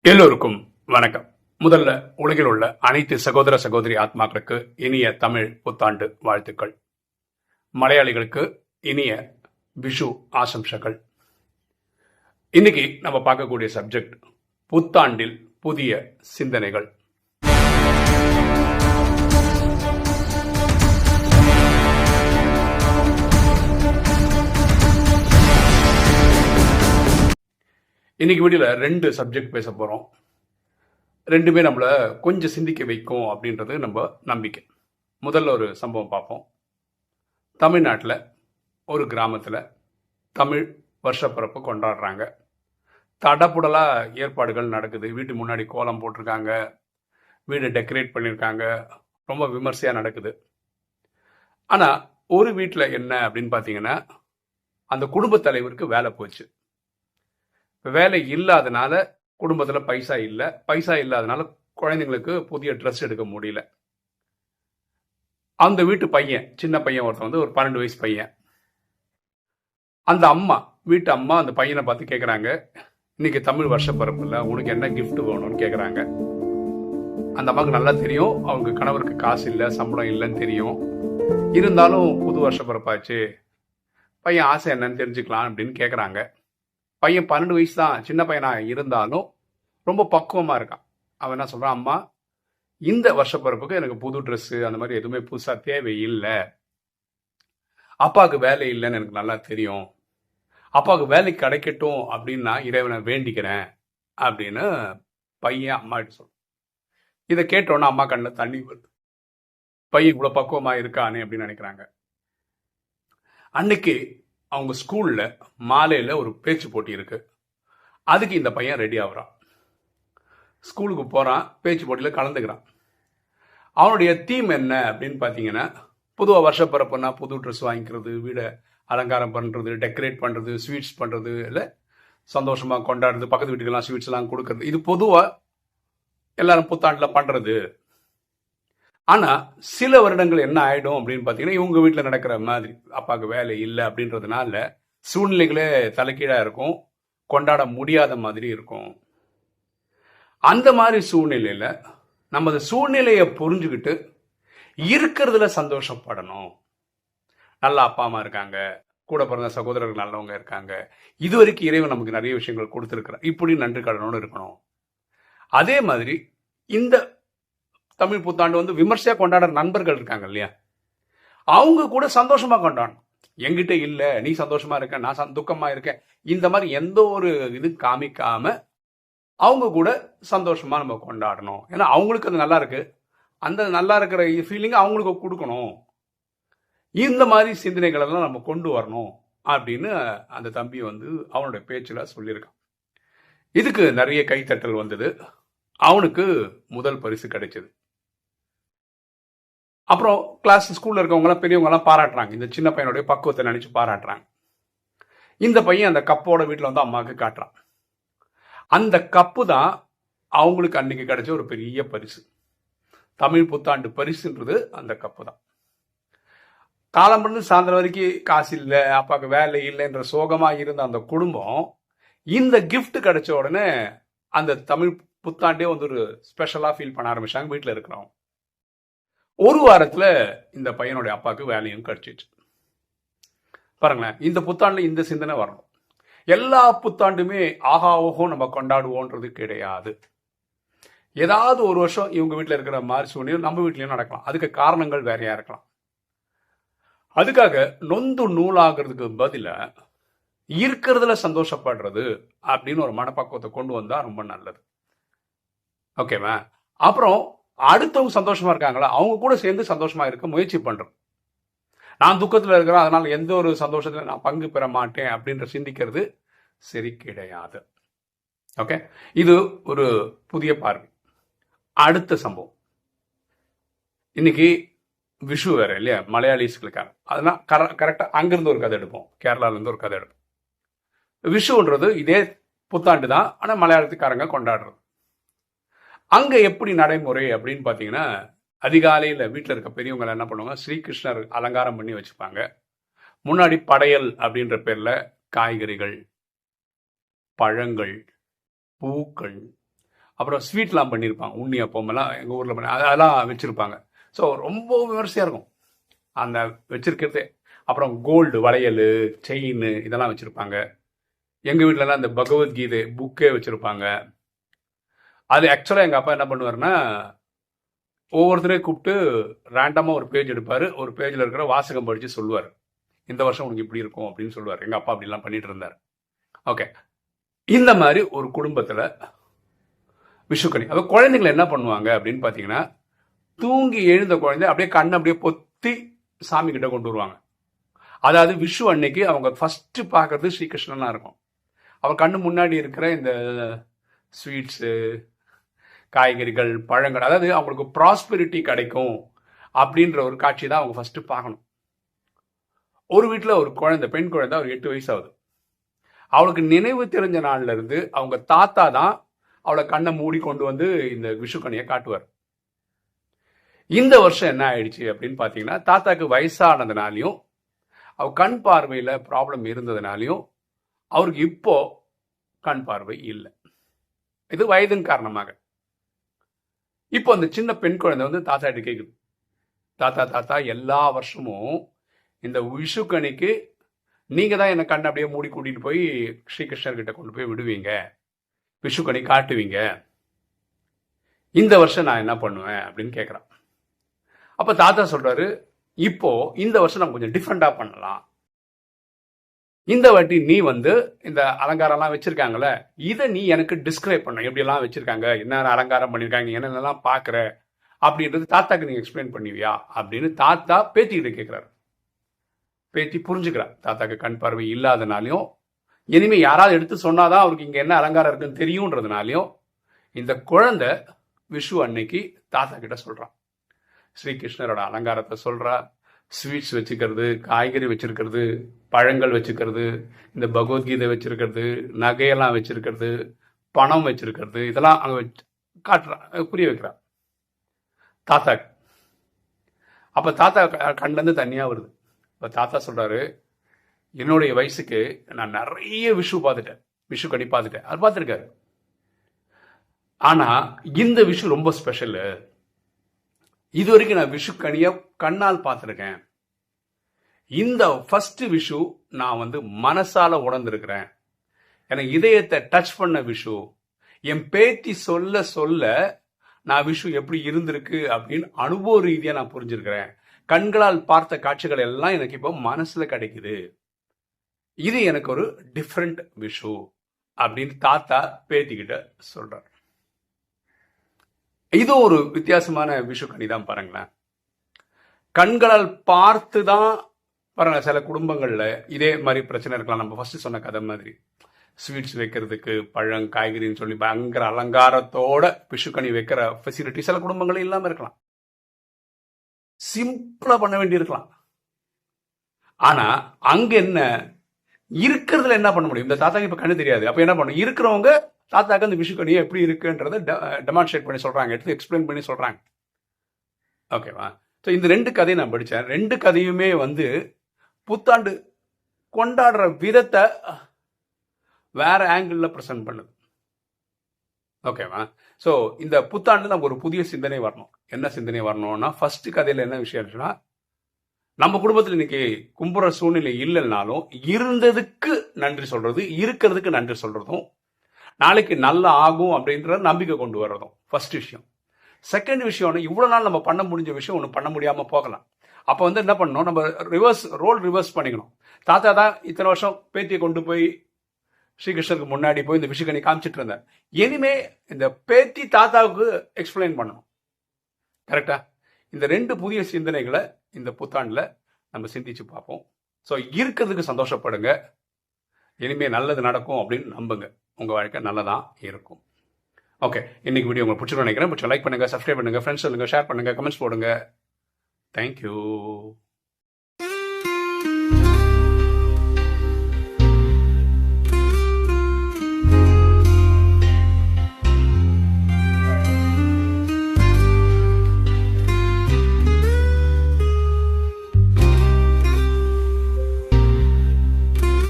எல்லோருக்கும் வணக்கம். முதல்ல உலகில் உள்ள அனைத்து சகோதர சகோதரி ஆத்மாக்களுக்கு இனிய தமிழ் புத்தாண்டு வாழ்த்துக்கள். மலையாளிகளுக்கு இனிய விஷு ஆசம்சங்கள் இன்னைக்கு நம்ம பார்க்கக்கூடிய சப்ஜெக்ட் புத்தாண்டில் புதிய சிந்தனைகள். இன்னைக்கு வீடியோல ரெண்டு சப்ஜெக்ட் பேச போகிறோம் ரெண்டுமே நம்மளை கொஞ்சம் சிந்திக்க வைக்கும் அப்படின்றது நம்ம நம்பிக்கை. முதல்ல ஒரு சம்பவம் பார்ப்போம். தமிழ்நாட்டில் ஒரு கிராமத்தில் தமிழ் வருஷப்பிறப்பு கொண்டாடுறாங்க. தடப்புடலாக ஏற்பாடுகள் நடக்குது. வீட்டு முன்னாடி கோலம் போட்டிருக்காங்க. வீடு டெக்கரேட் பண்ணியிருக்காங்க ரொம்ப விமர்சையாக நடக்குது. ஆனால் ஒரு வீட்டில் என்ன அப்படின்னு பார்த்தீங்கன்னா அந்த குடும்பத் தலைவருக்கு வேலை போச்சு. வேலை இல்லாதனால குடும்பத்தில் பைசா இல்லை. பைசா இல்லாதனால குழந்தைங்களுக்கு புதிய ட்ரெஸ் எடுக்க முடியல. அந்த வீட்டு பையன் சின்ன பையன் ஒருத்தன் வந்து ஒரு பன்னெண்டு வயசு பையன். அந்த அம்மா வீட்டு அம்மா அந்த பையனை பார்த்து கேட்குறாங்க இன்னைக்கு தமிழ் வருஷ பிறப்புல உனக்கு என்ன கிஃப்ட் வேணும்னு கேட்குறாங்க அந்த அம்மாவுக்கு நல்லா தெரியும் அவங்க கணவருக்கு காசு இல்லை சம்பளம் இல்லைன்னு தெரியும். இருந்தாலும் புது வருஷ பிறப்பாச்சு. பையன் ஆசை என்னன்னு தெரிஞ்சுக்கலாம் அப்படின்னு கேட்குறாங்க பையன் பன்னெண்டு வயசு தான் சின்ன பையனாக இருந்தாலும் ரொம்ப பக்குவமாக இருக்கான். அவன் என்ன சொல்கிறான் அம்மா இந்த வருஷப்பிறப்புக்கு எனக்கு புது ட்ரெஸ்ஸு அந்த மாதிரி எதுவுமே புதுசாக தேவையில்லை. அப்பாவுக்கு வேலை இல்லைன்னு எனக்கு நல்லா தெரியும். அப்பாவுக்கு வேலை கிடைக்கட்டும் அப்படின்னு நான் இறைவனை வேண்டிக்கிறேன் அப்படின்னு பையன் அம்மா சொல்கிறான் இதை கேட்டோன்னா அம்மா கண்ணில் தண்ணி வருது. பையன் இவ்வளோ பக்குவமாக இருக்கானே அப்படின்னு நினைக்கிறாங்க. அன்னைக்கு அவங்க ஸ்கூலில் மாலையில் ஒரு பேச்சு போட்டி இருக்குது அதுக்கு இந்த பையன் ரெடி ஆகுறான். ஸ்கூலுக்கு போகிறான் பேச்சு போட்டியில் கலந்துக்கிறான். அவனுடைய தீம் என்ன அப்படின்னு பார்த்தீங்கன்னா புதுவாக வருஷப்பிறப்புனா புது ட்ரெஸ் வாங்கிக்கிறது வீடை அலங்காரம் பண்ணுறது டெக்கரேட் பண்ணுறது ஸ்வீட்ஸ் பண்ணுறது இல்லை சந்தோஷமாக கொண்டாடுறது பக்கத்து வீட்டுக்கெல்லாம் ஸ்வீட்ஸ்லாம் கொடுக்கறது. இது பொதுவாக எல்லாரும் புத்தாண்டில் பண்ணுறது ஆனால் சில வருடங்கள் என்ன ஆகிடும் அப்படின்னு பார்த்தீங்கன்னா இவங்க வீட்டில் நடக்கிற மாதிரி அப்பாவுக்கு வேலை இல்லை அப்படின்றதுனால சூழ்நிலைகளே தலைக்கீழாக இருக்கும். கொண்டாட முடியாத மாதிரி இருக்கும். அந்த மாதிரி சூழ்நிலையில் நமது சூழ்நிலையை புரிஞ்சுக்கிட்டு இருக்கிறதுல சந்தோஷப்படணும். நல்ல அப்பா அம்மா இருக்காங்க. கூட பிறந்த சகோதரர்கள் நல்லவங்க இருக்காங்க. இது வரைக்கும் இறைவன் நமக்கு நிறைய விஷயங்கள் கொடுத்துருக்குறேன் இப்படி நன்றி கடனோடு இருக்கணும். அதே மாதிரி இந்த தமிழ் புத்தாண்டு வந்து விமர்சையாக கொண்டாடுற நண்பர்கள் இருக்காங்க இல்லையா? அவங்க கூட சந்தோஷமாக கொண்டாடணும். எங்கிட்ட இல்லை நீ சந்தோஷமா இருக்க நான் சந்~ துக்கமா இருக்கேன். இந்த மாதிரி எந்த ஒரு இது காமிக்காம அவங்க கூட சந்தோஷமா நம்ம கொண்டாடணும். ஏன்னா அவங்களுக்கு அது நல்லா இருக்கு. அந்த நல்லா இருக்கிற ஃபீலிங் அவங்களுக்கு கொடுக்கணும். இந்த மாதிரி சிந்தனைகள் எல்லாம் நம்ம கொண்டு வரணும் அப்படின்னு அந்த தம்பி வந்து அவனுடைய பேச்சில் சொல்லியிருக்கான். இதுக்கு நிறைய கைத்தட்டல் வந்தது. அவனுக்கு முதல் பரிசு கிடைச்சது. அப்புறம் கிளாஸ் ஸ்கூலில் இருக்கவங்கலாம் பெரியவங்கலாம் பாராட்டுறாங்க. இந்த சின்ன பையனுடைய பக்குவத்தை நினச்சி பாராட்டுறாங்க. இந்த பையன் அந்த கப்போட வீட்டில் வந்து அம்மாவுக்கு காட்டுறான். அந்த கப்பு தான் அவங்களுக்கு அன்னைக்கு கிடைச்ச ஒரு பெரிய பரிசு. தமிழ் புத்தாண்டு பரிசுன்றது அந்த கப்பு தான். காலம் இருந்து சாயந்தரம் வரைக்கும் காசு இல்லை அப்பாவுக்கு வேலை இல்லைன்ற சோகமாக இருந்த அந்த குடும்பம் இந்த கிஃப்ட் கிடைச்ச உடனே அந்த தமிழ் புத்தாண்டே வந்து ஒரு ஸ்பெஷலாக ஃபீல் பண்ண ஆரம்பிச்சாங்க வீட்டில் இருக்கிறவங்க. ஒரு வாரத்தில் இந்த பையனுடைய அப்பாவுக்கு வேலையும் கிடச்சிச்சு. பாருங்களேன் இந்த புத்தாண்டில் இந்த சிந்தனை வரணும். எல்லா புத்தாண்டுமே ஆஹா ஓஹோ நம்ம கொண்டாடுவோன்றது கிடையாது. ஏதாவது ஒரு வருஷம் இவங்க வீட்டில் இருக்கிற மாதிரி சூழ்நிலை நம்ம வீட்லேயும் நடக்கலாம். அதுக்கு காரணங்கள் வேறையாக இருக்கலாம். அதுக்காக நொந்து நூலாகிறதுக்கு பதிலாக இருக்கிறதுல சந்தோஷப்படுறது அப்படின்னு ஒரு மனப்பக்குவத்தை கொண்டு வந்தால் ரொம்ப நல்லது. ஓகேவா அப்புறம் அடுத்தவங்க சந்தோஷமா இருக்காங்களா? அவங்க கூட சேர்ந்து சந்தோஷமா இருக்க முயற்சி பண்றோம். நான் துக்கத்தில் இருக்கிறேன் அதனால் எந்த ஒரு சந்தோஷத்தில் நான் பங்கு பெற மாட்டேன் அப்படின்ற சிந்திக்கிறது சரி கிடையாது. ஓகே? இது ஒரு புதிய பார்வை. அடுத்த சம்பவம். இன்னைக்கு விஷு வேற இல்லையா? மலையாளிஸ்களுக்காக. அதெல்லாம் கர கரெக்டாக அங்கேருந்து ஒரு கதை எடுப்போம். கேரளால இருந்து ஒரு கதை எடுப்போம். விஷுன்றது இதே புத்தாண்டு தான் ஆனால் மலையாளத்துக்காரங்க கொண்டாடுறது. அங்கே எப்படி நடைமுறை அப்படின்னு பார்த்தீங்கன்னா அதிகாலையில் வீட்டில் இருக்க பெரியவங்க என்ன பண்ணுவாங்க ஸ்ரீகிருஷ்ணர் அலங்காரம் பண்ணி வச்சுப்பாங்க. முன்னாடி படையல் அப்படின்ற பேரில் காய்கறிகள் பழங்கள் பூக்கள் அப்புறம் ஸ்வீட்லாம் பண்ணியிருப்பாங்க உண்ணி அப்பமெல்லாம் எங்கள் ஊரில் பண்ணி அதெல்லாம் வச்சுருப்பாங்க. ஸோ ரொம்ப விமர்சையாக இருக்கும். அந்த வச்சுருக்கிறதே. அப்புறம் கோல்டு வளையல் செயின் இதெல்லாம் வச்சுருப்பாங்க. எங்கள் வீட்டிலலாம் இந்த பகவத்கீதை புக்கே வச்சுருப்பாங்க. அது ஆக்சுவலாக எங்கள் அப்பா என்ன பண்ணுவார்னா ஒவ்வொருத்தரையும் கூப்பிட்டு ரேண்டமாக ஒரு பேஜ் எடுப்பார். ஒரு பேஜில் இருக்கிற வாசகம் படித்து சொல்லுவார். இந்த வருஷம் உனக்கு இப்படி இருக்கும் அப்படின்னு சொல்லுவார். எங்கள் அப்பா அப்படிலாம் பண்ணிட்டு இருந்தார். ஓகே இந்த மாதிரி ஒரு குடும்பத்தில் விஷுக்கணி. அப்போ குழந்தைங்களை என்ன பண்ணுவாங்க அப்படின்னு பார்த்தீங்கன்னா தூங்கி எழுந்த குழந்தை அப்படியே கண்ணை அப்படியே பொத்தி சாமி கிட்ட கொண்டு வருவாங்க. அதாவது விஷு அன்னைக்கு அவங்க ஃபஸ்ட்டு பார்க்கறது ஸ்ரீகிருஷ்ணனாக இருக்கும். அவன் கண்ணு முன்னாடி இருக்கிற இந்த ஸ்வீட்ஸு காய்கறிகள் பழங்கள் அதாவது அவங்களுக்கு ப்ராஸ்பெரிட்டி கிடைக்கும் அப்படின்ற ஒரு காட்சி தான் அவங்க ஃபஸ்ட்டு பார்க்கணும். ஒரு வீட்டில் ஒரு குழந்தை பெண் குழந்தை ஒரு எட்டு வயசு ஆகுது அவளுக்கு நினைவு தெரிஞ்ச நாள்ல இருந்து அவங்க தாத்தா தான் அவளை கண்ணை மூடி கொண்டு வந்து இந்த விஷுக்கணியை காட்டுவார். இந்த வருஷம் என்ன ஆயிடுச்சு அப்படின்னு பார்த்தீங்கன்னா தாத்தாக்கு வயசானதுனாலையும் அவ கண் பார்வையில் ப்ராப்ளம் இருந்ததுனாலையும் அவருக்கு இப்போ கண் பார்வை இல்லை. இது வயதின் காரணமாக. இப்போ அந்த சின்ன பெண் குழந்தை வந்து தாத்தா கிட்ட கேட்குது தாத்தா தாத்தா எல்லா வருஷமும் இந்த விஷுக்கணிக்கு நீங்க தான் என்னை கண்ணை அப்படியே மூடி கூட்டிகிட்டு போய் ஸ்ரீகிருஷ்ணர்கிட்ட கொண்டு போய் விடுவீங்க. விஷுக்கணி காட்டுவீங்க. இந்த வருஷம் நான் என்ன பண்ணுவேன் அப்படின்னு கேட்குறான் அப்போ தாத்தா சொல்றாரு இப்போ இந்த வருஷம் நம்ம கொஞ்சம் டிஃப்ரெண்டா பண்ணலாம். இந்த வாட்டி நீ வந்து இந்த அலங்காரம்லாம் வச்சிருக்காங்கல்ல இதை நீ எனக்கு டிஸ்கிரைப் பண்ண. எப்படியெல்லாம் வச்சிருக்காங்க? என்னென்ன அலங்காரம் பண்ணியிருக்காங்க என்னென்னலாம் பார்க்குற? அப்படின்றது தாத்தாக்கு நீ எக்ஸ்பிளைன் பண்ணுவியா? அப்படின்னு தாத்தா பேத்திக்கிட்ட கேட்குறாரு பேத்தி புரிஞ்சுக்கிறா. தாத்தாக்கு கண் பார்வை இல்லாதனாலையும் இனிமேல் யாராவது எடுத்து சொன்னாதான் அவருக்கு இங்கே என்ன அலங்காரம் இருக்குன்னு தெரியுன்றதுனாலையும் இந்த குழந்தை விஷு அன்னைக்கு தாத்தா கிட்ட சொல்கிறான் ஸ்ரீகிருஷ்ணரோட அலங்காரத்தை சொல்கிறா ஸ்வீட்ஸ் வச்சுக்கிறது காய்கறி வச்சிருக்கிறது பழங்கள் வச்சுக்கிறது இந்த பகவத்கீதை வச்சிருக்கிறது நகையெல்லாம் வச்சிருக்கிறது பணம் வச்சிருக்கிறது இதெல்லாம் அங்கே வச்சு காட்டுறான் புரிய வைக்கிறான் தாத்தா அப்போ தாத்தா கண்டந்து தனியாக வருது. இப்போ தாத்தா சொல்கிறாரு என்னுடைய வயசுக்கு நான் நிறைய விஷு பார்த்துட்டேன். விஷு கடி பார்த்துட்டேன். அது பார்த்துருக்காரு. ஆனால் இந்த விஷு ரொம்ப ஸ்பெஷலு இது வரைக்கும் நான் விஷு கனிய கண்ணால் பார்த்துருக்கேன். இந்த ஃபர்ஸ்ட் விஷு நான் வந்து மனசால உணர்ந்திருக்கிறேன். எனக்கு இதயத்தை டச் பண்ண விஷு. என் பேத்தி சொல்ல சொல்ல நான் விஷு எப்படி இருந்திருக்கு அப்படின்னு அனுபவ ரீதியாக நான் புரிஞ்சிருக்கிறேன். கண்களால் பார்த்த காட்சிகள் எல்லாம் எனக்கு இப்போ மனசில் கிடைக்குது. இது எனக்கு ஒரு டிஃப்ரெண்ட் விஷு அப்படின்னு தாத்தா பேத்திக்கிட்ட சொல்றார். இது ஒரு வித்தியாசமான விஷு கணிதான் பாருங்களேன். கண்களால் பார்த்து தான் பாருங்கள் சில குடும்பங்களில் இதே மாதிரி பிரச்சனை இருக்கலாம். நம்ம ஃபஸ்ட்டு சொன்ன கதை மாதிரி. ஸ்வீட்ஸ் வைக்கிறதுக்கு பழம் காய்கறின்னு சொல்லி பயங்கர அலங்காரத்தோட பிஷுக்கணி வைக்கிற ஃபெசிலிட்டி சில குடும்பங்களும் இல்லாமல் இருக்கலாம். சிம்பிளாக பண்ண வேண்டியிருக்கலாம். ஆனால் அங்கே என்ன? இருக்கிறதுல என்ன பண்ண முடியும்? இந்த தாத்தாக்கு இப்போ கண்ணு தெரியாது. அப்போ என்ன பண்ணும் இருக்கிறவங்க தாத்தாக்கு அந்த விஷுக்கனியை எப்படி இருக்குன்றத டெமான்ஸ்ட்ரேட் பண்ணி சொல்கிறாங்க எடுத்து எக்ஸ்பிளைன் பண்ணி சொல்கிறாங்க ஓகேவா? ஸோ இந்த ரெண்டு கதையை நான் படித்தேன் ரெண்டு கதையுமே வந்து புத்தாண்டு கொண்டாடுற விதத்தை வேற ஆங்கிளில் ப்ரெசென்ட் பண்ணுது. ஓகேவா ஸோ இந்த புத்தாண்டு நமக்கு ஒரு புதிய சிந்தனை வரணும். என்ன சிந்தனை வரணும்னா ஃபர்ஸ்ட் கதையில் என்ன விஷயம் இருந்துச்சுன்னா நம்ம குடும்பத்தில் இன்னைக்கு கும்புற சூழ்நிலை இல்லைன்னாலும் இருந்ததுக்கு நன்றி சொல்றது இருக்கிறதுக்கு நன்றி சொல்றதும் நாளைக்கு நல்லா ஆகும் அப்படின்ற நம்பிக்கை கொண்டு வர்றதும் ஃபர்ஸ்ட் விஷயம். செகண்ட் விஷயம் இவ்வளோ நாள் நம்ம பண்ண முடிஞ்ச விஷயம் ஒன்று பண்ண முடியாமல் போகலாம். அப்போ வந்து என்ன பண்ணணும்? நம்ம ரிவர்ஸ் ரோல் ரிவர்ஸ் பண்ணிக்கணும். தாத்தா தான் இத்தனை வருஷம் பேத்தியை கொண்டு போய் ஸ்ரீகிருஷ்ணருக்கு முன்னாடி போய் இந்த விஷயக்கணி காமிச்சிட்டு இருந்தார். இனிமே இந்த பேத்தி தாத்தாவுக்கு எக்ஸ்பிளைன் பண்ணணும். கரெக்டா இந்த ரெண்டு புதிய சிந்தனைகளை இந்த புத்தாண்டில் நம்ம சிந்திச்சு பார்ப்போம். ஸோ இருக்கிறதுக்கு சந்தோஷப்படுங்க. இனிமே நல்லது நடக்கும் அப்படின்னு நம்புங்க. உங்கள் வாழ்க்கை நல்லதாக இருக்கும். ஓகே இன்னைக்கு வீடியோ உங்களுக்கு பிடிச்சிருக்கோம் நினைக்கிறேன். பிடிச்ச லைக் பண்ணுங்கள் சப்ஸ்கிரைப் பண்ணுங்கள் ஃப்ரெண்ட்ஸ் சொல்லுங்கள் ஷேர் பண்ணுங்கள் கமெண்ட்ஸ் போடுங்க. Thank you.